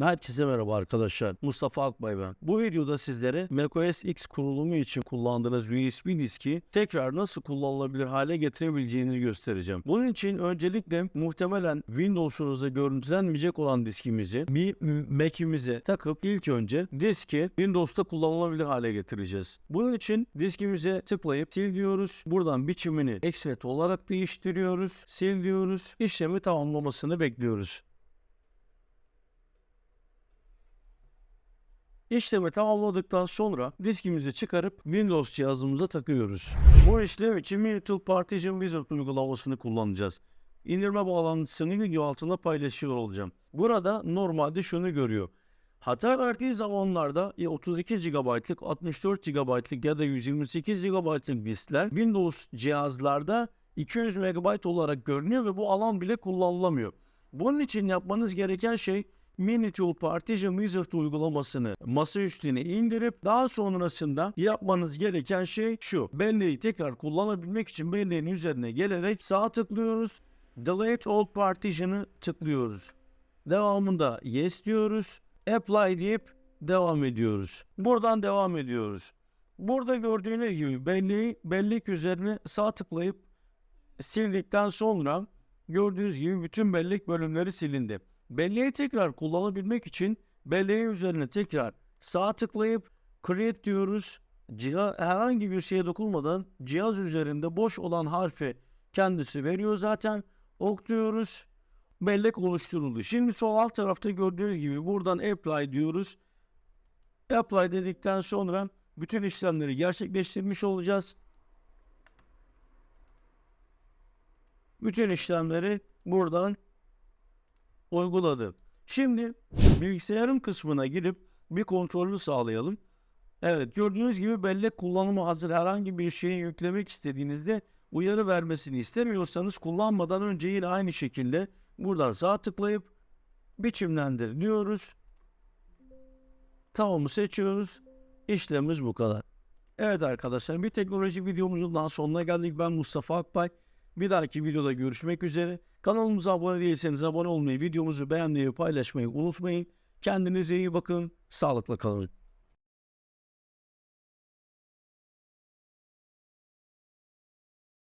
Herkese merhaba arkadaşlar. Mustafa Akbay ben. Bu videoda sizlere macOS X kurulumu için kullandığınız USB diski tekrar nasıl kullanılabilir hale getirebileceğinizi göstereceğim. Bunun için öncelikle muhtemelen Windows'unuzda görüntülenmeyecek olan diskimizi bir Mac'imize takıp ilk önce diski Windows'ta kullanılabilir hale getireceğiz. Bunun için diskimize tıklayıp sil diyoruz. Buradan biçimini exFAT olarak değiştiriyoruz. Sil diyoruz. İşlemi tamamlamasını bekliyoruz. İşlemi tamamladıktan sonra diskimizi çıkarıp Windows cihazımıza takıyoruz. Bu işlem için Minitool Partition Wizard uygulamasını kullanacağız. İndirme bağlantısını video altında paylaşıyor olacağım. Burada normalde şunu görüyor. Hata verdiği zamanlarda ya 32 GB'lık, 64 GB'lık ya da 128 GB'lık diskler Windows cihazlarda 200 MB olarak görünüyor ve bu alan bile kullanılamıyor. Bunun için yapmanız gereken şey Minitool Partition Wizard uygulamasını masa üstüne indirip daha sonrasında yapmanız gereken şey şu. Belleği tekrar kullanabilmek için belleğin üzerine gelerek sağ tıklıyoruz. Delete All Partition'ı tıklıyoruz. Devamında Yes diyoruz. Apply deyip devam ediyoruz. Buradan devam ediyoruz. Burada gördüğünüz gibi belleği bellek üzerine sağ tıklayıp sildikten sonra gördüğünüz gibi bütün bellek bölümleri silindi. Belleği tekrar kullanabilmek için belleğin üzerine tekrar sağ tıklayıp create diyoruz. Cihaz, herhangi bir şeye dokunmadan cihaz üzerinde boş olan harfi kendisi veriyor zaten. Ok diyoruz. Bellek oluşturuldu. Şimdi sol alt tarafta gördüğünüz gibi buradan apply diyoruz. Apply dedikten sonra bütün işlemleri gerçekleştirmiş olacağız. Bütün işlemleri buradan uyguladı. Şimdi bilgisayarın kısmına girip bir kontrolü sağlayalım. Evet gördüğünüz gibi bellek kullanımı hazır herhangi bir şeyi yüklemek istediğinizde uyarı vermesini istemiyorsanız kullanmadan önce yine aynı şekilde buradan sağ tıklayıp biçimlendir diyoruz. Tamamı seçiyoruz. İşlemimiz bu kadar. Evet arkadaşlar bir teknoloji videomuzun daha sonuna geldik. Ben Mustafa Akbay. Bir dahaki videoda görüşmek üzere. Kanalımıza abone değilseniz abone olmayı, videomuzu beğenmeyi, paylaşmayı unutmayın. Kendinize iyi bakın. Sağlıkla kalın.